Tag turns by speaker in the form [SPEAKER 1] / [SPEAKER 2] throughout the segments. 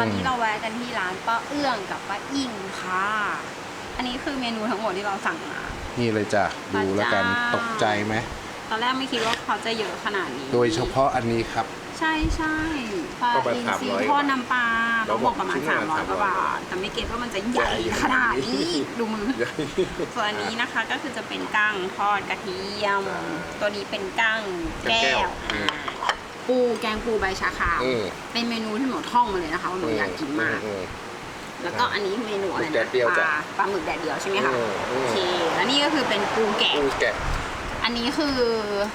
[SPEAKER 1] ตอนนี้เราแวะกันที่ร้านป้าเอื้องกับป้าอิ่งค่ะ อันนี้คือเมนูทั้งหมดที่เราสั่งมา
[SPEAKER 2] นี่เลยจ้ะดูแล้วกัน
[SPEAKER 1] จ้า
[SPEAKER 2] ตกใจไหม
[SPEAKER 1] ตอนแรกไม่คิดว่าเขาจะเยอะขนาดนี้
[SPEAKER 2] โดยเฉพาะอันนี้ครับ
[SPEAKER 1] ใช่ใช่ปลา
[SPEAKER 2] ประมาณ
[SPEAKER 1] อินทรี
[SPEAKER 2] 300
[SPEAKER 1] ทอดน้ำปลา
[SPEAKER 2] เรา
[SPEAKER 1] เรา
[SPEAKER 2] บบอ
[SPEAKER 1] อกกประมาณ
[SPEAKER 2] ชิ้นละ
[SPEAKER 1] 300กว่าบาทแต่ไม่เก็ตว่ามันจะใหญ่
[SPEAKER 2] ใหญ่
[SPEAKER 1] ขนาดนี้ดูมือ
[SPEAKER 2] ใหญ่
[SPEAKER 1] ส่วนอันนี้นะคะก็คือจะเป็นกั้งทอดกระเทียม
[SPEAKER 2] อ่า
[SPEAKER 1] ตัวนี้เป็นกั้ง
[SPEAKER 2] แก้
[SPEAKER 1] แก้
[SPEAKER 2] ว
[SPEAKER 1] ว
[SPEAKER 2] อืม
[SPEAKER 1] ปูแกงปูใบชาคาว
[SPEAKER 2] อืม
[SPEAKER 1] เป็นเมนูที่หนูท่องมาเลยนะคะว่าหนูอยากกินมาก
[SPEAKER 2] อืม
[SPEAKER 1] แล้วก็อันนี้เมนูอะไร
[SPEAKER 2] หมึกแด
[SPEAKER 1] นะ
[SPEAKER 2] ดเดียว
[SPEAKER 1] ป
[SPEAKER 2] จ้ะ
[SPEAKER 1] ลาปลาหมึกแดดเดียวใช่ไหมคะ
[SPEAKER 2] อืมอืม
[SPEAKER 1] โอเคแล้วนี่ก็คือเป็นปูแกะ
[SPEAKER 2] ปูแกะ
[SPEAKER 1] อันนี้คือ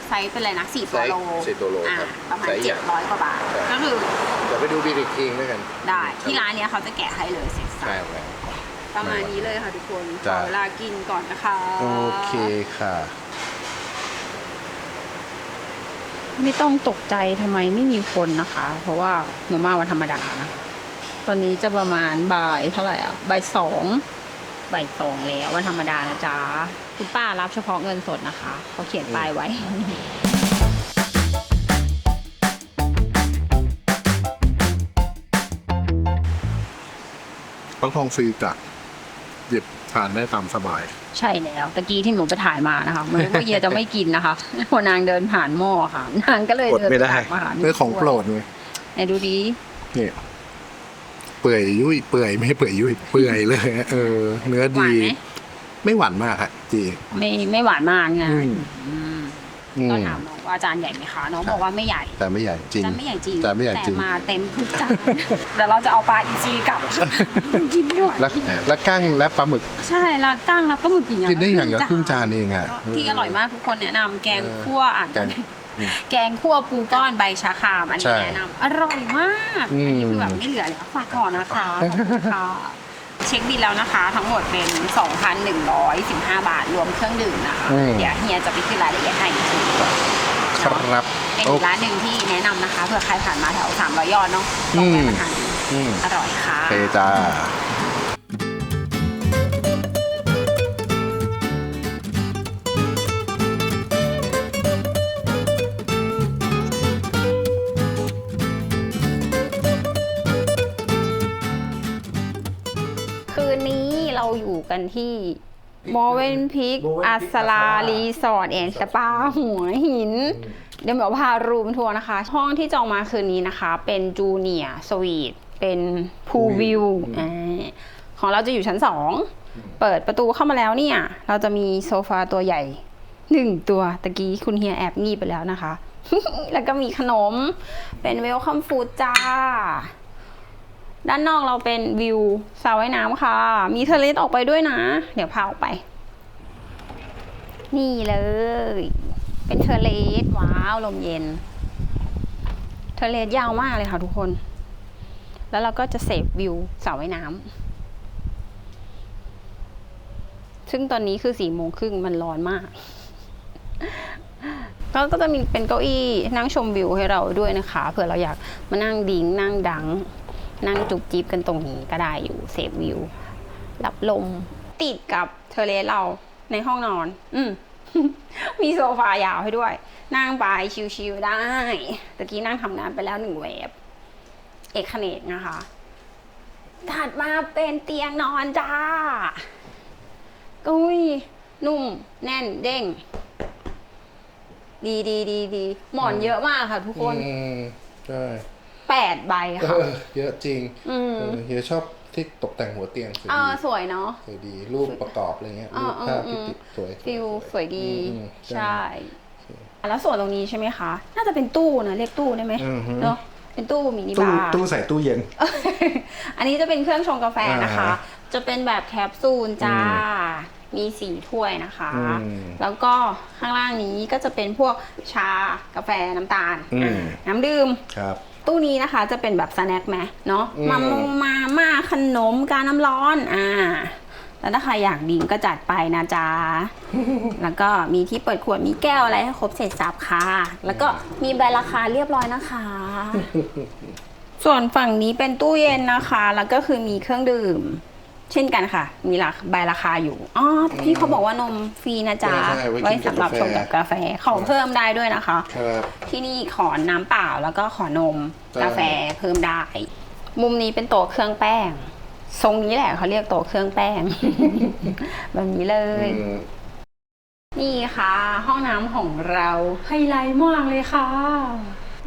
[SPEAKER 1] ไซส์เป็นอะไรนะสี่ตัว
[SPEAKER 2] ไซส์
[SPEAKER 1] โล
[SPEAKER 2] สี่ตัวโล
[SPEAKER 1] อ่า
[SPEAKER 2] ครับ
[SPEAKER 1] ประมาณ
[SPEAKER 2] ไซส์ใหญ่
[SPEAKER 1] เจ็ดร้อยกว่าบาท
[SPEAKER 2] ใช่
[SPEAKER 1] ก็คือ
[SPEAKER 2] เดี๋ยวไปดูบีริกคิงด้วยกัน
[SPEAKER 1] ได้ที่ร้านเนี้ยเขาจะแกะให้เลยเสร็จสั
[SPEAKER 2] ใช่
[SPEAKER 1] บ
[SPEAKER 2] ไหม
[SPEAKER 1] ประมาณนี้เลยค่ะทุกคนข
[SPEAKER 2] จ้ะ
[SPEAKER 1] อเวลากินก่อนนะคะ
[SPEAKER 2] โอเคค่ะ
[SPEAKER 1] ไม่ต้องตกใจทำไมไม่มีคนนะคะ เพราะว่าหนูมาวันธรรมดานะตอนนี้จะประมาณบ่ายเท่าไหร่อะบ่ายสองบ่ายสองแล้ววันธรรมดานะจ๊ะคุณป้ารับเฉพาะเงินสดนะคะเขาเขียนป้ายไว้
[SPEAKER 2] ฟักทองฟรีจ้ะ หยิบทานได้ตามสบาย
[SPEAKER 1] ใช่แล้วตะกี้ที่หนูไปถ่ายมานะคะเหมือนว่าเฮียจะไม่กินนะคะพอนางเดินผ่านหม้อค่ะ นางก็เลย
[SPEAKER 2] กด
[SPEAKER 1] เดิน
[SPEAKER 2] ไม่ได้
[SPEAKER 1] ตักมาหาหนู
[SPEAKER 2] เรื่องของโปรดเลย
[SPEAKER 1] ไหนดูดิ
[SPEAKER 2] นี่เปื่อยยุ่ยเปื่อยไม่ให้เปื่อยยุ่ยเปื่อยเลยเออ เนื้อ
[SPEAKER 1] หวา
[SPEAKER 2] ดี
[SPEAKER 1] นไหม
[SPEAKER 2] ไม่หวานมากครับจี
[SPEAKER 1] ไม่ไม่หวานมากไง
[SPEAKER 2] อืม
[SPEAKER 1] อืม
[SPEAKER 2] อื
[SPEAKER 1] ก็
[SPEAKER 2] ม
[SPEAKER 1] ถามน้องว่าจานใหญ่ไหมคะน้องบอกว่าไม่ใหญ่
[SPEAKER 2] แต่ไม่ใหญ่จริง
[SPEAKER 1] จานไม่ใหญ่จริง
[SPEAKER 2] จานไม่ใหญ่จริง
[SPEAKER 1] แต่มาเต็มทุกจานเดี๋ยวเราจะเอาปลาอินทรีกลับกินด้วย
[SPEAKER 2] แล้วแล้วกั้งและปลาหมึก
[SPEAKER 1] ใช่แล้วกั้งแล้วก็หมึกอีกอย่าง
[SPEAKER 2] กินได้อย่างละครึ่งจานเองอะ
[SPEAKER 1] ที่อร่อยมากทุกคนแนะนำแกงคั่วอะ
[SPEAKER 2] แกง
[SPEAKER 1] แกงคั่วปูก้อนใบชะครามอัน
[SPEAKER 2] ใช่
[SPEAKER 1] นี้แนะนำอร่อยมาก
[SPEAKER 2] อื
[SPEAKER 1] อัน
[SPEAKER 2] ม
[SPEAKER 1] นี้คือแบบไม่เหลือแล้วฝากก่อนนะคะขอบคุณค่ะ เช็คบิลแล้วนะคะ ทั้งหมดเป็น 2,115 บาท รวมเครื่องดื่มนะคะ
[SPEAKER 2] อืม
[SPEAKER 1] เดี๋ยวเฮียจะไปขึ้นรายละเอียดให้อีกที
[SPEAKER 2] ครับ
[SPEAKER 1] เป็น
[SPEAKER 2] โอ้
[SPEAKER 1] อีกร้านหนึ่งที่แนะนำนะคะเผื่อใครผ่านมาแถว300ยอดเนาะลองแวะมาทานดู
[SPEAKER 2] อืม
[SPEAKER 1] อร่อยค่ะ
[SPEAKER 2] โอเคจ้า
[SPEAKER 1] กันที่โมเวนพิก
[SPEAKER 2] Movenpick
[SPEAKER 1] อัสลา
[SPEAKER 2] Asala
[SPEAKER 1] รีสอร์ทแอนด์สปาหัวหิน เดี๋ยวเหมียวพารูมทัวร์นะคะ ห้องที่จองมาคืนนี้นะคะ เป็นจูเนียสวีทเป็นพูลวิว
[SPEAKER 2] อืม
[SPEAKER 1] ของเราจะอยู่ชั้นสอง เปิดประตูเข้ามาแล้วเนี่ย เราจะมีโซฟาตัวใหญ่หนึ่งตัวตะกี้คุณเฮียแอบงีบไปแล้วนะคะ แล้วก็มีขนมเป็นเวลคัมฟูดจ้า ด้านนอกเราเป็นวิวสระว่ายน้ำค่ะ มีเทเลสออกไปด้วยนะ เดี๋ยวพาออกไป นี่เลย เป็นเทเลสว้าวลมเย็น เทเลสยาวมากเลยค่ะทุกคน แล้วเราก็จะเสพวิวสระว่ายน้ำซึ่งตอนนี้คือสี่โมงครึ่งมันร้อนมากแล้วก็จะมีเป็นเก้าอี้นั่งชมวิวให้เราด้วยนะคะ เผื่อเราอยากมานั่งดิ้งนั่งดัง นั่งจุกจิบกันตรงนี้ก็ได้อยู่เสพวิวรับลมติดกับเทอเลสเราในห้องนอน อืมมีโซฟายาวให้ด้วย นั่งไปชิวๆได้ตะกี้นั่งทำงานไปแล้วหนึ่งเวฟเอกเนกนะคะถัดมาเป็นเตียงนอนจ้าอุ้ยนุ่ม แน่นเด้ง ดีดีดีดีหมอนเยอะมากค่ะทุกคน
[SPEAKER 2] ใช่
[SPEAKER 1] แปดใบ
[SPEAKER 2] เอ
[SPEAKER 1] ค่ะ
[SPEAKER 2] อเยอะจริง
[SPEAKER 1] อืม
[SPEAKER 2] เออเฮียชอบที่ตกแต่งหัวเตียงสวย
[SPEAKER 1] เอ
[SPEAKER 2] ดี
[SPEAKER 1] อสวยเนาะ
[SPEAKER 2] สวยดีรูปประกอบอะไรเงี้ย
[SPEAKER 1] อ่า
[SPEAKER 2] รูปภาพ
[SPEAKER 1] อืม
[SPEAKER 2] ที่ติดสวย
[SPEAKER 1] ฟิลสวยดี
[SPEAKER 2] อืม
[SPEAKER 1] ใช่ แล้วส่วนตรงนี้ใช่ไหมคะ น่าจะเป็นตู้นะเรียกตู้ได้ไหม
[SPEAKER 2] อือฮึ
[SPEAKER 1] เนาะเป็นตู้มินิ
[SPEAKER 2] ตู้
[SPEAKER 1] บาร์
[SPEAKER 2] ตู้ใส่ตู้เย็น
[SPEAKER 1] อันนี้จะเป็นเครื่องชงกาแฟนะคะ
[SPEAKER 2] อ่าฮะ
[SPEAKER 1] จะเป็นแบบแคปซูลจ้า
[SPEAKER 2] อื
[SPEAKER 1] มีสี่ถ้วยนะคะ
[SPEAKER 2] อืม
[SPEAKER 1] แล้วก็ข้างล่างนี้ก็จะเป็นพวกชากาแฟน้ำตาล
[SPEAKER 2] อืม
[SPEAKER 1] น้ำดื่ม
[SPEAKER 2] ครับ
[SPEAKER 1] ตู้นี้นะคะจะเป็นแบบสแน็คไหมเนาะ
[SPEAKER 2] อืม
[SPEAKER 1] มามงมาม่าขนมกาน้ำร้อนอ่าแล้วถ้าใครอยากดื่มก็จัดไปนะจ๊ะ แล้วก็มีที่เปิดขวดมีแก้วอะไรให้ครบเสร็จสับค่ะ แล้วก็มีใบราคาเรียบร้อยนะคะ ส่วนฝั่งนี้เป็นตู้เย็นนะคะ แล้วก็คือมีเครื่องดื่ม เช่นกันค่ะ มีราคาใบราคาอยู่อ๋อพี่เขาบอกว่านมฟรีนะจ๊ะ
[SPEAKER 2] ใช่ใช่ไว้
[SPEAKER 1] ไว้
[SPEAKER 2] กินกับ
[SPEAKER 1] สำหรับ
[SPEAKER 2] กาแฟ
[SPEAKER 1] ชงกับกาแฟขอเพิ่มได้ด้วยนะคะ
[SPEAKER 2] ครับ
[SPEAKER 1] ที่นี่ขอน้ำเปล่าแล้วก็ขอนม
[SPEAKER 2] ได้
[SPEAKER 1] กาแฟเพิ่มได้ มุมนี้เป็นโต๊ะเครื่องแป้ง ทรงนี้แหละเขาเรียกโต๊ะเครื่องแป้ง แบบนี้เลย
[SPEAKER 2] อืม
[SPEAKER 1] นี่ค่ะ ห้องน้ำของเราไฮไลท์มากเลยค่ะ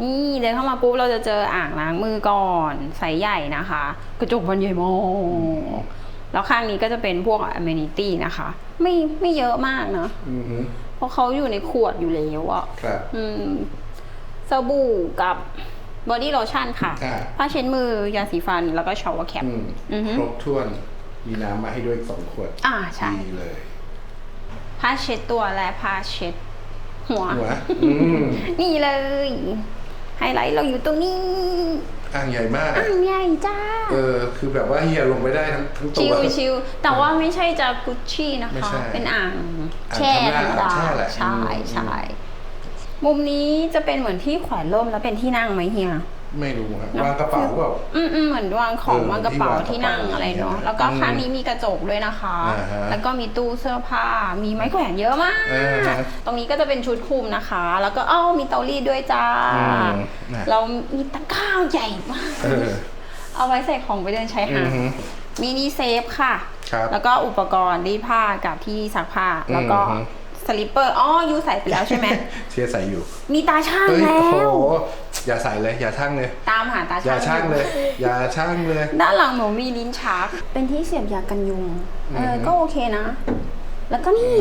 [SPEAKER 1] นี่เดินเข้ามาปุ๊บเราจะเจออ่างล้างมือก่อนใสใหญ่นะคะ กระจกบานใหญ่มาก แล้วข้างนี้ก็จะเป็นพวก amenity นะคะ ไม่ไม่เยอะมากนะ
[SPEAKER 2] อือหือ
[SPEAKER 1] เพราะเขาอยู่ในขวดอยู่แล้วอะ
[SPEAKER 2] ครับ
[SPEAKER 1] อืมสบู่กับบอดี้โลชั่นค่ะ
[SPEAKER 2] อ่า
[SPEAKER 1] ผ้าเช็ดมือยาสีฟันแล้วก็ชาวแคป
[SPEAKER 2] อืม
[SPEAKER 1] อือฮึ
[SPEAKER 2] ครบถ้วนมีน้ำมาให้ด้วยอีกสองขวด
[SPEAKER 1] อ่าใช่
[SPEAKER 2] ดีเลย
[SPEAKER 1] ผ้าเช็ดตัวและผ้าเช็ดหัว
[SPEAKER 2] หัวอืม
[SPEAKER 1] นี่เลย ไฮไลท์เราอยู่ตรงนี้
[SPEAKER 2] อ่างใหญ่มาก
[SPEAKER 1] อ่างใหญ่จ้า
[SPEAKER 2] เออ คือแบบว่าเฮียลงไปได้ทั้งทั้งตั
[SPEAKER 1] ชิ
[SPEAKER 2] ว
[SPEAKER 1] วชิวแต่ว่าไม่ใช่จากกุชชี่นะ
[SPEAKER 2] ไม่
[SPEAKER 1] คะ
[SPEAKER 2] ใช่
[SPEAKER 1] เป็นอ่าง
[SPEAKER 2] อ่าง
[SPEAKER 1] แช่ธรรมดา
[SPEAKER 2] ธรรมดาแช่แหละ
[SPEAKER 1] ใช่
[SPEAKER 2] อืม
[SPEAKER 1] ใช่มุมนี้จะเป็นเหมือนที่แขวนร่มแล้วเป็นที่นั่งไหมเฮีย
[SPEAKER 2] ไม่รู้ครับวางกระเป๋าเปล่า
[SPEAKER 1] อืมอืมเหมือนวางของ
[SPEAKER 2] เออ
[SPEAKER 1] วางกระเป๋า
[SPEAKER 2] ที่วาง
[SPEAKER 1] ที่นั่ง
[SPEAKER 2] กระเป๋า
[SPEAKER 1] อะไรเนาะ
[SPEAKER 2] เนี่ย
[SPEAKER 1] แล้วก็
[SPEAKER 2] อืม
[SPEAKER 1] ข้างนี้มีกระจกด้วยนะคะ
[SPEAKER 2] อ่าฮะ
[SPEAKER 1] แล้วก็มีตู้เสื้อผ้า มีไม้แขวนเยอะมาก
[SPEAKER 2] อ่าฮะ
[SPEAKER 1] ตรงนี้ก็จะเป็นชุดคลุมนะคะ แล้วก็อ้าวมีเตารีดด้วยจ้า
[SPEAKER 2] อืมน่ะ
[SPEAKER 1] เรามีตะกร้าใหญ่มาก
[SPEAKER 2] เออ
[SPEAKER 1] เอาไว้ใส่ของไปเดินชาย
[SPEAKER 2] อื
[SPEAKER 1] หา
[SPEAKER 2] อ
[SPEAKER 1] ด
[SPEAKER 2] หือ
[SPEAKER 1] มินิเซฟค่ะ
[SPEAKER 2] ครับ
[SPEAKER 1] แล้วก็อุปกรณ์รีดผ้ากับที่ซักผ้า แล้วก็
[SPEAKER 2] อือฮึ
[SPEAKER 1] สลิปเปอร์อ๋อยูใส่ไปแล้วใช่ไหม
[SPEAKER 2] เชียร์ใส่อยู่
[SPEAKER 1] มีตาช่าง
[SPEAKER 2] เฮ้ย
[SPEAKER 1] แล้
[SPEAKER 2] โอ้
[SPEAKER 1] ว
[SPEAKER 2] โหอย่าใส่เลย อย่าช่างเลย
[SPEAKER 1] ตามหาตา
[SPEAKER 2] อย่า
[SPEAKER 1] ช่าง
[SPEAKER 2] ช่างเลย อย่าช่างเลย
[SPEAKER 1] ด้านหลังหนูมีลิ้นชัก เป็นที่เสียบยากันยุง เออ
[SPEAKER 2] อือฮึ
[SPEAKER 1] ก็โอเคนะ แล้วก็นี่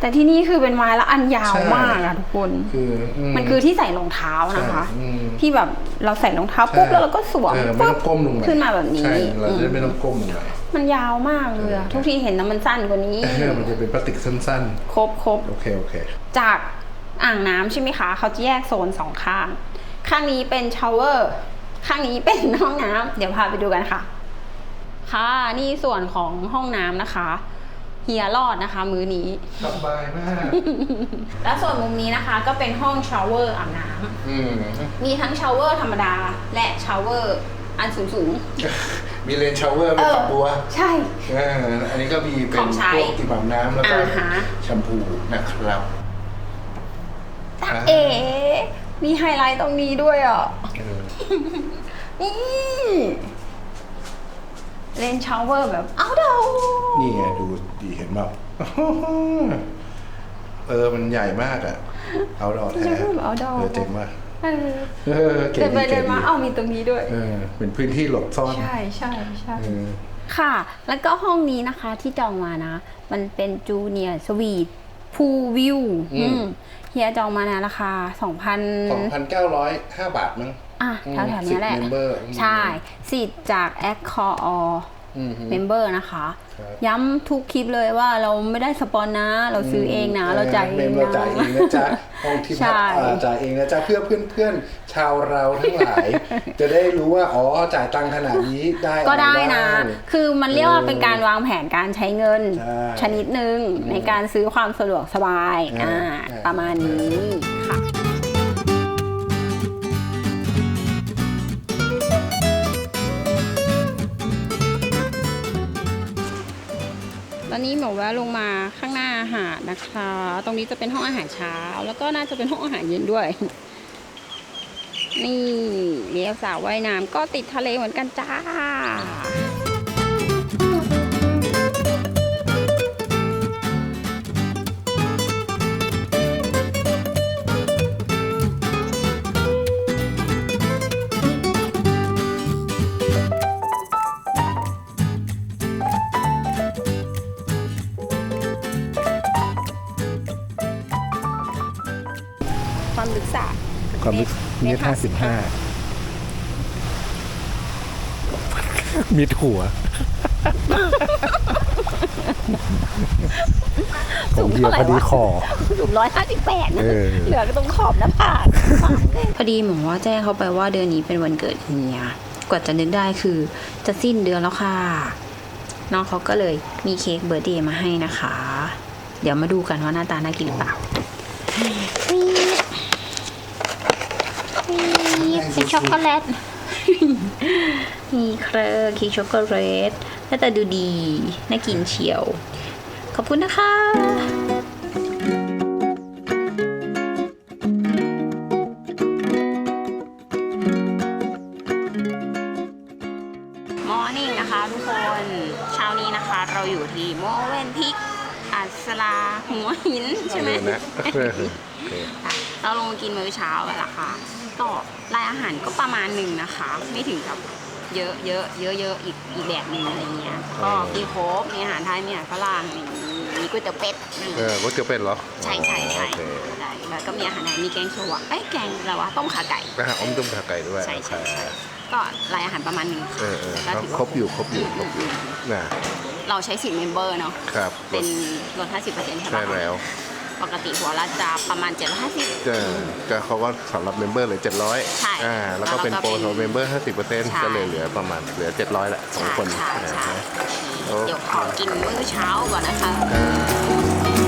[SPEAKER 1] แต่ที่นี่คือเป็นไม้ละอันยาว
[SPEAKER 2] ใช่
[SPEAKER 1] มากอะทุกคน
[SPEAKER 2] คืออื
[SPEAKER 1] มันคือที่ใส่รองเท้านะคะ
[SPEAKER 2] ใช่อืม
[SPEAKER 1] ที่แบบเราใส่รองเท้าปุ๊บ
[SPEAKER 2] ใช่
[SPEAKER 1] แล้วเราก็สวม
[SPEAKER 2] เออไม่
[SPEAKER 1] ปุ๊
[SPEAKER 2] ต้
[SPEAKER 1] บ
[SPEAKER 2] องก้มลงไป
[SPEAKER 1] ขึ้นมาแบบนี้
[SPEAKER 2] ใช่เราจะได้
[SPEAKER 1] อืม
[SPEAKER 2] ไม่ต้องก้มลงไป
[SPEAKER 1] มันยาวมากเลยอะ
[SPEAKER 2] เออ
[SPEAKER 1] ทุกทีเห็นนะมันสั้นกว่านี้
[SPEAKER 2] เออมันจะเป็นพลาสติกสั้น
[SPEAKER 1] ครบครบ
[SPEAKER 2] ๆ โอเค โอเค
[SPEAKER 1] จากอ่างน้ำใช่ไหมคะ เขาจะแยกโซนสองข้าง ข้างนี้เป็นชาวเวอร์ ข้างนี้เป็นห้องน้ำเดี๋ยวพาไปดูกันค่ะ ค่ะ นี่ส่วนของห้องน้ำนะคะ เฮียรอดนะคะ มือนี้
[SPEAKER 2] สบายมาก
[SPEAKER 1] และส่วนมุมนี้นะคะก็เป็นห้องชาวเวอร์อาบน้ำ
[SPEAKER 2] อืม
[SPEAKER 1] มีทั้งชาวเวอร์ธรรมดา และชาวเวอร์อันสูงสูง
[SPEAKER 2] มีเลนชาวเวอร์
[SPEAKER 1] ๆ
[SPEAKER 2] เป็นฝักบัว
[SPEAKER 1] ใช่
[SPEAKER 2] เอออันนี้ก็มีเป็
[SPEAKER 1] ข
[SPEAKER 2] น
[SPEAKER 1] องใช้
[SPEAKER 2] พวกติ่มอาบน้ำแล้วก็
[SPEAKER 1] อ่าฮะ
[SPEAKER 2] แชมพูนะครับ
[SPEAKER 1] ตาเอ๋มีไฮไลท์ตรงนี้ด้วยอะ
[SPEAKER 2] เออ
[SPEAKER 1] นี่ เล่นชาวเวอร์แบบเอาเดา
[SPEAKER 2] นี่ไงดูดีเห็นเปล่า เออมันใหญ่มากอะเอาดอแท้
[SPEAKER 1] ชาวเวอร์แบบเอาเดา
[SPEAKER 2] เออเจ๋งมาก
[SPEAKER 1] เออ
[SPEAKER 2] เออเก๋
[SPEAKER 1] เดินไป
[SPEAKER 2] ดี
[SPEAKER 1] เดิ
[SPEAKER 2] เก๋
[SPEAKER 1] น
[SPEAKER 2] ดี
[SPEAKER 1] มาเอ้ามีตรงนี้ด้วย
[SPEAKER 2] เออเป็นพื้นที่หลบซ่อน
[SPEAKER 1] ใช่ใช่ใช่
[SPEAKER 2] เออ
[SPEAKER 1] ค่ะ แล้วก็ห้องนี้นะคะที่จองมานะ มันเป็นจูเนียร์สวีทพูวิวเฮียจองมานะราคา 2,000
[SPEAKER 2] สองพันเก้าร้อยห้าบาทมั้ง
[SPEAKER 1] อะ
[SPEAKER 2] อืม
[SPEAKER 1] แถวๆเนี้ยแหละ
[SPEAKER 2] สิบ member
[SPEAKER 1] ใช่สิทธิ์จาก a c c o r
[SPEAKER 2] อืมฮึ
[SPEAKER 1] เมมเบอร์นะคะ
[SPEAKER 2] ครับ
[SPEAKER 1] ย้ำทุกคลิปเลยว่าเราไม่ได้สปอนนะ เราซื้อเองนะ เราจ่ายเอง
[SPEAKER 2] เรา
[SPEAKER 1] นะ
[SPEAKER 2] จ่ายเองนะจ๊ะห้องที่
[SPEAKER 1] ใช่
[SPEAKER 2] พักอ่าจ่ายเองนะจ๊ะเพื่อเพื่อนเพื่อนๆชาวเราทั้งหลาย จะได้รู้ว่าอ๋อจ่ายตังค์ขนาดนี้ได้
[SPEAKER 1] ก็ได้
[SPEAKER 2] อร
[SPEAKER 1] นะ
[SPEAKER 2] บ้าง
[SPEAKER 1] คือมันเรียกว่าเป็นการวางแผนการใช้เงิน
[SPEAKER 2] ใช่
[SPEAKER 1] ชนิดหนึ่งในการซื้อความสะดวกสบาย
[SPEAKER 2] อ่า
[SPEAKER 1] อ่า
[SPEAKER 2] ใช่
[SPEAKER 1] ประมาณนี้ค่ะ ตอนนี้หมอแวะลงมาข้างหน้าอาหารนะคะ ตรงนี้จะเป็นห้องอาหารเช้า แล้วก็น่าจะเป็นห้องอาหารเย็นด้วย นี่เลี้ยวสาวว่ายน้ำก็ติดทะเลเหมือนกันจ้า ความลึก
[SPEAKER 2] เมตรห้าสิบห้ามิดหัวผมเดียวพอดีคอ
[SPEAKER 1] สูงร้อยห้าสิบแปดนะ
[SPEAKER 2] เออ
[SPEAKER 1] เหลือก็ต้องขอบหน้าผากพอดีหมอว่าแจ้งเขาไปว่าเดือนนี้เป็นวันเกิดเฮียกว่าจะนึกได้คือ จะสิ้นเดือนแล้วค่ะ น้องเขาก็เลยมีเค้กเบอร์ธเดย์มาให้นะคะ เดี๋ยวมาดูกันว่าหน้าตาน่ากินหรือเปล่า เป็นช็อกโกแลตมีเครอร์เค้กช็อกโกแลตหน้าตาดูดี น่ากินเชียว ขอบคุณนะคะมอร์นิ่งนะคะทุกคนเช้านี้นะคะเราอยู่ที่โมเวนพิกอัสลาหัวหินใช่ไหม
[SPEAKER 2] เออนะเออโอเค
[SPEAKER 1] ค่ะเราลงมากินมื้อเช้ากันละค่ะ ก็รายอาหารก็ประมาณหนึ่งนะคะ ไม่ถึงกับเยอะเยอะเยอะเยอะอีกอีกแบบหนึ่งอะไรเงี้ยก็กินครบมีอาหารไทยมีอาหารฝรั่งมีมีก๋วยเตี๋ยวเป็ดมี
[SPEAKER 2] เออก๋วยเตี๋ยวเป็ดเหรอ
[SPEAKER 1] ใช่ใช่ใช่
[SPEAKER 2] โอเค
[SPEAKER 1] ใช่แล้วก็มีอาหารไทยมีแกงเขียวหวานเอ้ยแกงอะไรวะต้มขาไก่
[SPEAKER 2] นะฮะอมต้มขาไก่ด้วย
[SPEAKER 1] ใช่ใช่
[SPEAKER 2] โอเค
[SPEAKER 1] ใช่ก็รายอาหารประมาณหนึ่ง
[SPEAKER 2] เอ
[SPEAKER 1] ค่ะ
[SPEAKER 2] อเออ
[SPEAKER 1] ก็ถือว่า
[SPEAKER 2] ครบอยู่ครบอยู่ครบอยู่นะ
[SPEAKER 1] เราใช้สิทธิ์เมมเบอร์เนาะ
[SPEAKER 2] ครับ
[SPEAKER 1] เป็นลด50%ใช่
[SPEAKER 2] ใช่
[SPEAKER 1] ปะ
[SPEAKER 2] แล้ว
[SPEAKER 1] ปกติหัวละจะประมาณ 750
[SPEAKER 2] จะจะเขาก็สำหรับเมมเบอร์เลย700
[SPEAKER 1] ใช่
[SPEAKER 2] อ่าแล้วก็เป็น
[SPEAKER 1] แล้ว
[SPEAKER 2] โป
[SPEAKER 1] ก็
[SPEAKER 2] ร
[SPEAKER 1] เป็น
[SPEAKER 2] สำหรับเมมเบอร์50%ก็เลยเหลือประมาณเหลือ 700แหละสองคน
[SPEAKER 1] ใช่ใช่
[SPEAKER 2] โอเค
[SPEAKER 1] เดี๋ยวขอกินมื้อเช้าก่อนนะคะมา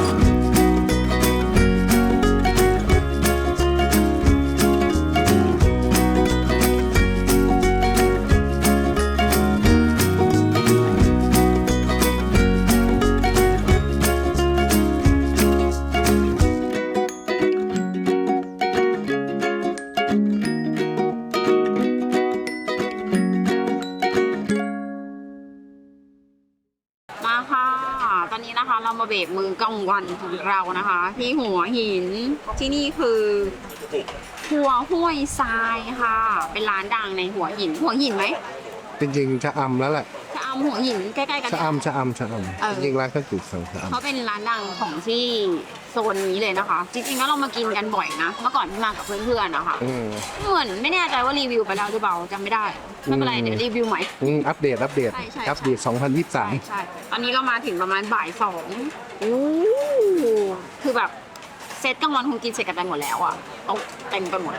[SPEAKER 1] ที่นี่คือหัวห้วยทรายค่ะ เป็นร้านดังในหัวหิน หัวหินไหม
[SPEAKER 2] จริงๆชะอำแล้วแหละ
[SPEAKER 1] จะอำหัวหินใกล้ๆกัน
[SPEAKER 2] ชะอำชะอำชะอ
[SPEAKER 1] เออำ
[SPEAKER 2] จริงๆร้านข้าวจุดสั่งชะอ
[SPEAKER 1] เขาเป็นร้านดังของที่โซนนี้เลยนะคะ จริงๆแล้วเรามากินกันบ่อยนะ เมื่อก่อนที่มากับเพื่อนๆนะคะำ
[SPEAKER 2] อืม
[SPEAKER 1] เหมือนไม่แน่ใจว่ารีวิวไปแล้วหรือเปล่าจำไม่ได้ไม่เป็นไร
[SPEAKER 2] อืม
[SPEAKER 1] เดี๋ยวรีวิวใหม่
[SPEAKER 2] อืมอัปเดตอัปเดต
[SPEAKER 1] ใช่ใช่
[SPEAKER 2] อัปเดต
[SPEAKER 1] ใช่
[SPEAKER 2] 2023
[SPEAKER 1] ใช่ตอนนี้เรามาถึงประมาณบ่ายสองโอ้คือแบบ เซตกลางวันคงกินเสร็จกันไปหมดแล้วอะโต๊ะเต็มไปหมด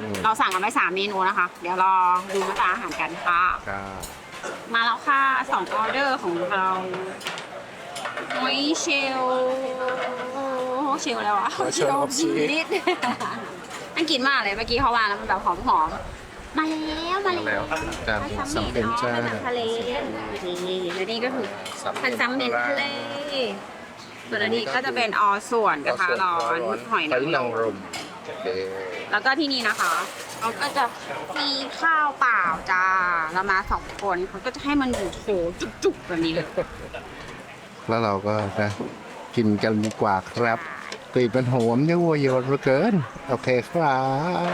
[SPEAKER 2] อืม
[SPEAKER 1] เราสั่งกันไปสามเมนูนะคะ เดี๋ยวรอดูหน้าตาอาหารกันค่ะ
[SPEAKER 2] ครับ
[SPEAKER 1] มาแล้วค่ะสองออเดอร์ของเราโอ้ยเชลเชลแล้วอะเชลชีสน่ากินมากเลยเมื่อกี้เขาวางแล้วมันแบบหอมหอมๆมาแล้วมา
[SPEAKER 2] มา
[SPEAKER 1] แล้
[SPEAKER 2] แล้ววจาน
[SPEAKER 1] พัน
[SPEAKER 2] สั
[SPEAKER 1] ซั
[SPEAKER 2] ม
[SPEAKER 1] ม
[SPEAKER 2] เป็
[SPEAKER 1] เม
[SPEAKER 2] น
[SPEAKER 1] น
[SPEAKER 2] จ้า
[SPEAKER 1] อ๋อเป็นทะเลนี่และนี่ก็คือพันซัมเมนทะเล ส่วนอันนี้ก็จะเป็นออส่วนกระทะร้อนหอย
[SPEAKER 2] หอย
[SPEAKER 1] นาง
[SPEAKER 2] นาง
[SPEAKER 1] ร
[SPEAKER 2] ร
[SPEAKER 1] ม
[SPEAKER 2] มโอเค
[SPEAKER 1] แล้วก็ที่นี่นะคะเขาก็จะมีข้าวเปล่าจ้าแล้วมาสองคนเขาก็จะให้มันอยู่โถจุกๆแบบนี้เลย
[SPEAKER 2] แล้วเราก็นะกินกันดีกว่าครับกลิ่นมันหอมยั่วยวนเหลือเกิน โอเคครับ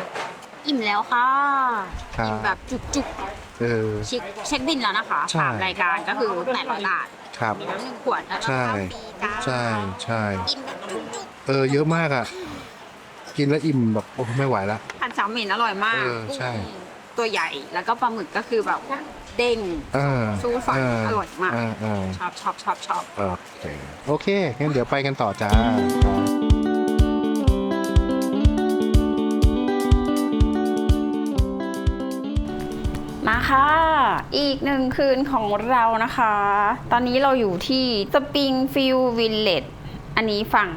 [SPEAKER 1] อิ่มแล้วค่ะ
[SPEAKER 2] ครับ
[SPEAKER 1] อิ่มแบบจุก
[SPEAKER 2] เออ
[SPEAKER 1] ๆเช็คเช็คบินแล้วนะคะ
[SPEAKER 2] ใช่
[SPEAKER 1] สามรายการก็คือแปดร้อยบาท
[SPEAKER 2] ครับ
[SPEAKER 1] มีน้ำหนึ่งขวดแล้วก็
[SPEAKER 2] ใช่
[SPEAKER 1] ข้าวฟรีจ้า
[SPEAKER 2] ใช่ใช่
[SPEAKER 1] กินแบบจุก
[SPEAKER 2] เออเยอะมากอะ กินแล้วอิ่มแบบโอ้ไม่ไหวละ
[SPEAKER 1] ๆพันสามเหม็นอร่อยมาก
[SPEAKER 2] เออใช่
[SPEAKER 1] กุ้งตัวใหญ่แล้วก็ปลาหมึกก็คือแบบเด้ง
[SPEAKER 2] เออ
[SPEAKER 1] สู้ฝัน
[SPEAKER 2] เอ
[SPEAKER 1] ร่อยมาก
[SPEAKER 2] เออเออ
[SPEAKER 1] ชอบชอบชอบชอบ
[SPEAKER 2] โอเคโอเคงั้นเดี๋ยวไปกันต่อจ้า
[SPEAKER 1] มาค่ะ อีกหนึ่งคืนของเรานะคะ ตอนนี้เราอยู่ที่สปริงฟิลวิลเลจอันนี้ฝั่ง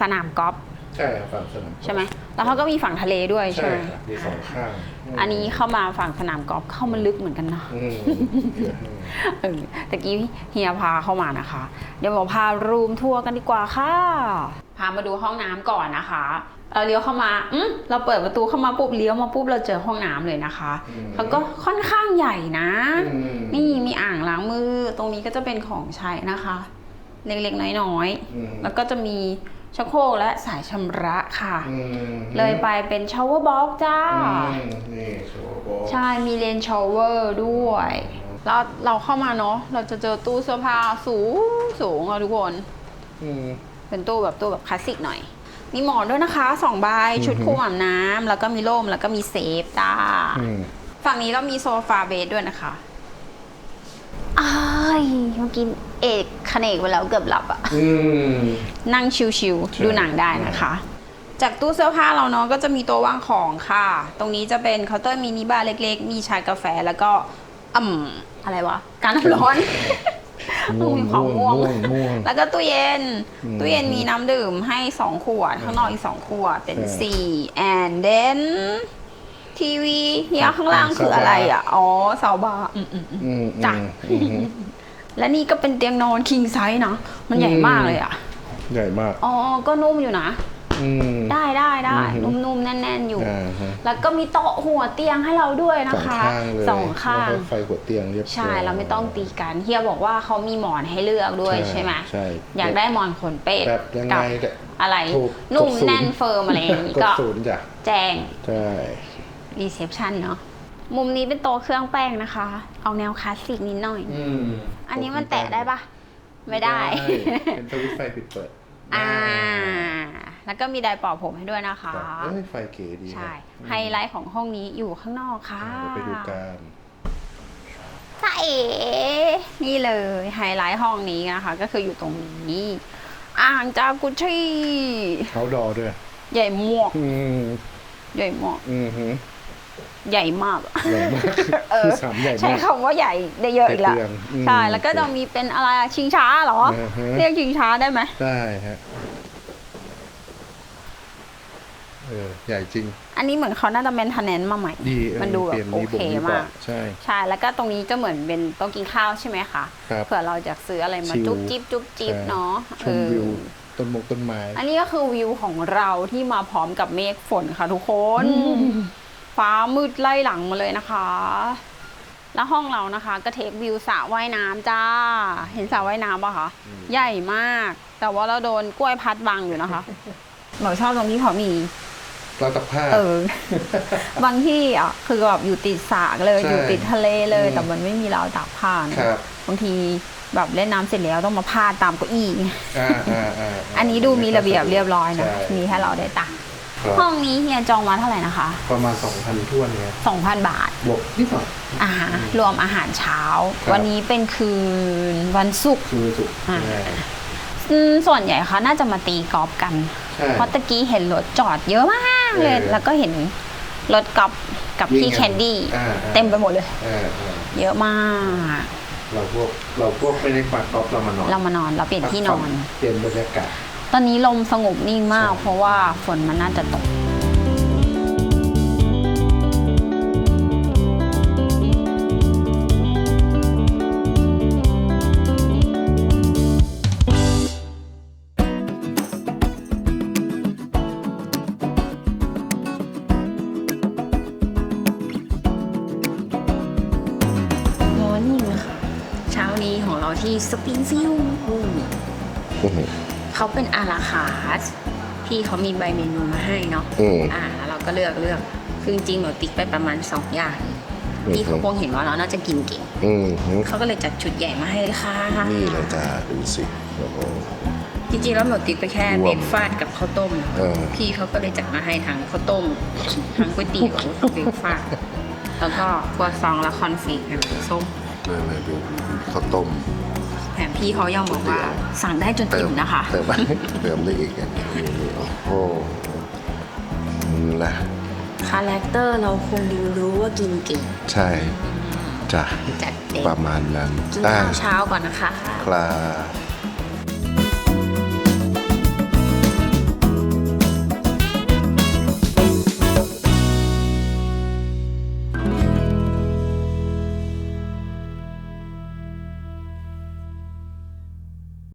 [SPEAKER 1] สนามกอล์ฟ
[SPEAKER 2] ใช่ฝั่งสนาม
[SPEAKER 1] ใช่ไหมแล้วเขาก็มีฝั่งทะเลด้วยใช่
[SPEAKER 2] ใช่
[SPEAKER 1] ไหม
[SPEAKER 2] ครับมีสองข้าง
[SPEAKER 1] อันนี้เข้ามาฝั่งสนามกอล์ฟเข้ามาลึกเหมือนกันเนาะ
[SPEAKER 2] อืมเยอะมาก
[SPEAKER 1] เออตะกี้เฮียพาเข้ามานะคะ เดี๋ยวเราพารูมทัวร์กันดีกว่าค่ะ พามาดูห้องน้ำก่อนนะคะ เราเลี้ยวเข้ามาอืมเราเปิดประตูเข้ามาปุ๊บเลี้ยวมาปุ๊บเราเจอห้องน้ำเลยนะคะแล้วก็ค่อนข้างใหญ่นะ
[SPEAKER 2] อืม
[SPEAKER 1] นี่มีอ่างล้างมือ ตรงนี้ก็จะเป็นของใช้นะคะ เล็กๆน้อย
[SPEAKER 2] อืม
[SPEAKER 1] ๆแล้วก็จะมีชักโครกและสายชำระค่ะ
[SPEAKER 2] อืม
[SPEAKER 1] เลยไปเป็นชาวเวอร์บ็อกจ้า
[SPEAKER 2] อืมนี่โชว์บอล
[SPEAKER 1] ใช่มีเลนชาวเวอร์ด้วยแล้วเราเข้ามาเนาะเราจะเจอตู้เสื้อผ้าสูงสูงอะทุกคน
[SPEAKER 2] อืม
[SPEAKER 1] เป็นตู้แบบตู้แบบคลาสสิกหน่อย มีหมอนด้วยนะคะสองใบชุด
[SPEAKER 2] อือหือ
[SPEAKER 1] คู่อาบน้ำแล้วก็มีร่มแล้วก็มีเซฟจ้า
[SPEAKER 2] อืม
[SPEAKER 1] ฝั่งนี้เรามีโซฟาเบดด้วยนะคะอ้ายเมื่อกี้เอกคเนกไปแล้วเกือบหลับอะ
[SPEAKER 2] อืม
[SPEAKER 1] นั่งชิว
[SPEAKER 2] ใช่
[SPEAKER 1] ๆ ดูหนังได้นะคะ จากตู้เสื้อผ้าเราเนาะก็จะมีตัววางของค่ะ ตรงนี้จะเป็นเคาน์เตอร์มินิบาร์เล็ก ๆ มีชากาแฟแล้วก็อ่ำอะไรวะ การน้ำร้อน
[SPEAKER 2] ม่วง
[SPEAKER 1] มีความม่วง
[SPEAKER 2] ม่วงม่วง
[SPEAKER 1] แล้วก็ตู้เย็น
[SPEAKER 2] อืม
[SPEAKER 1] ตู้เย็นมีน้ำดื่มให้2ขวด ข้างนอกอีก2ขวด เป็น
[SPEAKER 2] เออ
[SPEAKER 1] 4 and then ทีวีเฮียข้างล่างคืออะไรอะ อ๋อเสาบาร์อืมอืมอืม
[SPEAKER 2] อืม
[SPEAKER 1] จ้ะ
[SPEAKER 2] อืมอืม
[SPEAKER 1] และนี่ก็เป็นเตียงนอนคิงไซส์นะ มันใหญ่มากเลยอะ
[SPEAKER 2] ใหญ่มาก
[SPEAKER 1] อ๋อ ก็นุ่มอยู่นะ
[SPEAKER 2] อืม
[SPEAKER 1] ได้ได้ได้
[SPEAKER 2] อือหือ
[SPEAKER 1] นุ่มๆแน่น ๆอยู่
[SPEAKER 2] อ่าฮะ
[SPEAKER 1] แล้วก็มีโต๊ะหัวเตียงให้เราด้วยนะ
[SPEAKER 2] สอง
[SPEAKER 1] คะ
[SPEAKER 2] ข้างเลย
[SPEAKER 1] สองข้าง
[SPEAKER 2] แล้วก็ไฟหัวเตียงเรียบร้อย
[SPEAKER 1] ใช่เราไม่ต้องตีกันเฮียบอกว่าเขามีหมอนให้เลือกด้วยใช่ไหม
[SPEAKER 2] ใช่
[SPEAKER 1] อยากได้หมอนขนเป็ด
[SPEAKER 2] แบบยังไง
[SPEAKER 1] กับ
[SPEAKER 2] เนี่ย
[SPEAKER 1] อะไร
[SPEAKER 2] ถูก
[SPEAKER 1] นุ่ม
[SPEAKER 2] กดศูนย์
[SPEAKER 1] แน่นเฟิร์มอะไรอย่างนี้
[SPEAKER 2] กด
[SPEAKER 1] ก็
[SPEAKER 2] ศูนย์จ้ะ
[SPEAKER 1] แจ้ง
[SPEAKER 2] ใช่
[SPEAKER 1] รีเซพชันเนาะมุมนี้เป็นโต๊ะเครื่องแป้งนะคะ เอาแนวคลาสสิกนิดหน่อย
[SPEAKER 2] อืม
[SPEAKER 1] อันนี้มันแตะได้ปะไม่ได้
[SPEAKER 2] เป็นสวิตช์ไฟปิดเปิด
[SPEAKER 1] อ่า แล้วก็มีไดร์เป่าผมให้ด้วยนะคะ
[SPEAKER 2] ครับเอ้ยไฟเก๋ดีนะ
[SPEAKER 1] ใช่ ไฮไลท์ของห้องนี้อยู่ข้างนอกค่ะ
[SPEAKER 2] เดี๋ยวไปดูกัน
[SPEAKER 1] จ้าเอ๋นี่เลยไฮไลท์ห้องนี้นะคะ ก็คืออยู่ตรงนี้ อ่างจากุชี
[SPEAKER 2] เขาดอด้วย
[SPEAKER 1] ใหญ่มาก
[SPEAKER 2] อืม
[SPEAKER 1] ใหญ่มาก
[SPEAKER 2] อืมฮึ
[SPEAKER 1] ใหญ่มากอะ
[SPEAKER 2] ใหญ่มาก
[SPEAKER 1] เออ
[SPEAKER 2] คือสามใหญ่
[SPEAKER 1] ใช้
[SPEAKER 2] มาก
[SPEAKER 1] คำว่าใหญ่ได้เยอะอีกแล้ว
[SPEAKER 2] ใหญ่เปลืองอืม
[SPEAKER 1] ใช่ แล้วก็จะมีเป็นอะไรอะชิงช้าเหรอ
[SPEAKER 2] อือฮึ
[SPEAKER 1] เรียกชิงช้าได้ไหม
[SPEAKER 2] ได้ฮะ เออใหญ่จริง
[SPEAKER 1] อันนี้เหมือนเขาน่าจะเป็นทนแนนมาใหม่
[SPEAKER 2] ดีเออ
[SPEAKER 1] มันดูแบ
[SPEAKER 2] เปลี่ย
[SPEAKER 1] บโอ
[SPEAKER 2] มี
[SPEAKER 1] เค
[SPEAKER 2] บุ๋มี
[SPEAKER 1] มาก
[SPEAKER 2] บใช่
[SPEAKER 1] ใช่ แล้วก็ตรงนี้จะเหมือนเป็นโต๊ะกินข้าวใช่ไหมคะ
[SPEAKER 2] ครับ
[SPEAKER 1] เผื่อเราจะซื้ออะไรมา
[SPEAKER 2] ชิล
[SPEAKER 1] จุ๊บจิ๊บจุ๊บจิ๊บ
[SPEAKER 2] ใช่
[SPEAKER 1] เนาะ
[SPEAKER 2] ชมวิว
[SPEAKER 1] เออ
[SPEAKER 2] ต้นมงต้นไม้
[SPEAKER 1] อันนี้ก็คือวิวของเราที่มาพร้อมกับเมฆฝนค่ะทุกคน ฟ้ามืดไล่หลังมาเลยนะคะ แล้วห้องเรานะคะ ก็เทควิวสระว่ายน้ำจ้า เห็นสระว่ายน้ำปะคะ
[SPEAKER 2] อืม
[SPEAKER 1] ใหญ่มาก แต่ว่าเราโดนกล้วยพัดบังอยู่นะคะ หนูชอบตรงที่เขามี
[SPEAKER 2] เราตักผ้า
[SPEAKER 1] เออ บางที่อะคือแบบอยู่ติดสระเลย
[SPEAKER 2] ใช่
[SPEAKER 1] อยู่ติดทะเลเลย
[SPEAKER 2] อืม
[SPEAKER 1] แต่มันไม่มีราวตากผ้านะครับ บางทีแบบเล่นน้ำเสร็จแล้วต้องมาพาดตามเก้าอี้
[SPEAKER 2] อ่าอ่าอ่า
[SPEAKER 1] อันนี้ดูมีระเบียบเรียบร้อยนะ
[SPEAKER 2] ใช่
[SPEAKER 1] มีให้เราได้ตังค์
[SPEAKER 2] ครับ
[SPEAKER 1] ห้องนี้เฮียจองมาเท่าไหร่นะคะ
[SPEAKER 2] ประมาณสองพันท้วนเนี่ย
[SPEAKER 1] 2,000 บาท
[SPEAKER 2] บวกนิดหน่อย
[SPEAKER 1] อาหารรวมอาหารเช้า
[SPEAKER 2] ครับ
[SPEAKER 1] วันนี้เป็นคืนวันศุกร์
[SPEAKER 2] คือสุด
[SPEAKER 1] อ่า
[SPEAKER 2] ใช่
[SPEAKER 1] อืมส่วนใหญ่เขาน่าจะมาตีกอล์ฟกัน
[SPEAKER 2] ใช่
[SPEAKER 1] เพราะตะกี้เห็นรถจอดเยอะมาก เลย
[SPEAKER 2] เออ
[SPEAKER 1] แล้วก็เห็นรถกอล์ฟกับ
[SPEAKER 2] วิ่
[SPEAKER 1] พี่
[SPEAKER 2] งกัน
[SPEAKER 1] แคนดี้
[SPEAKER 2] อ่าอ่า
[SPEAKER 1] เต็มไปหมดเลย
[SPEAKER 2] อ่าอ่า
[SPEAKER 1] เยอะมาก
[SPEAKER 2] เราพวกเราพวกไม่ได้ปัดกอล์ฟเรามานอน
[SPEAKER 1] เรามานอนเราเปลี่ยนที่นอน
[SPEAKER 2] เปลี่ยนบรรยากาศ
[SPEAKER 1] ตอนนี้ลมสงบนิ่งมาก
[SPEAKER 2] ใช่
[SPEAKER 1] เพราะว่าฝนมันน่าจะตก ที่สปริงฟิลด์เขาเป็นอาราคาร์ทพี่เขามีใบเมนูมาให้เนาะ
[SPEAKER 2] อืม
[SPEAKER 1] อ่าแล้วเราก็เลือกเลือก คือจริงๆหนูติ๊กไปประมาณ 2 อย่าง
[SPEAKER 2] อืม
[SPEAKER 1] พี่เขาคงเห็นว่าเราน่าจะกินเก่ง
[SPEAKER 2] อืม
[SPEAKER 1] เขาก็เลยจัดชุดใหญ่มาให้เลยค่ะ
[SPEAKER 2] นี่เลยจ้าดูสิโอ้โห
[SPEAKER 1] จริงๆแล้วหนูติ๊กไปแค่
[SPEAKER 2] รวม
[SPEAKER 1] เบรกฟาสต์กับข้าวต้ม
[SPEAKER 2] เออ
[SPEAKER 1] พี่เขาก็เลยจัดมาให้ทั้งข้าวต้ม ทั้งก๋วยเตี๋ยวทั้งเบรกฟาสต์แล้วก็กัวซองและคอนฟิกส้ม
[SPEAKER 2] เลยเลยดูข้าวต้ม
[SPEAKER 1] แถมพี่เขายังบอกว่าสั่งได้จน
[SPEAKER 2] เติ
[SPEAKER 1] อิ่
[SPEAKER 2] ม
[SPEAKER 1] มนะคะ
[SPEAKER 2] เติมไปเติมได้อีกอันนี้นี่โอ้โหนะ
[SPEAKER 1] คาแรคเตอร์เราคงดูรู้ว่ากินเก่ง
[SPEAKER 2] ใช่จ้ะ
[SPEAKER 1] จัดเต็ม
[SPEAKER 2] ประมาณนั้น
[SPEAKER 1] กิน
[SPEAKER 2] ได้
[SPEAKER 1] ข้าวเช้าก่อนนะคะ
[SPEAKER 2] ครับ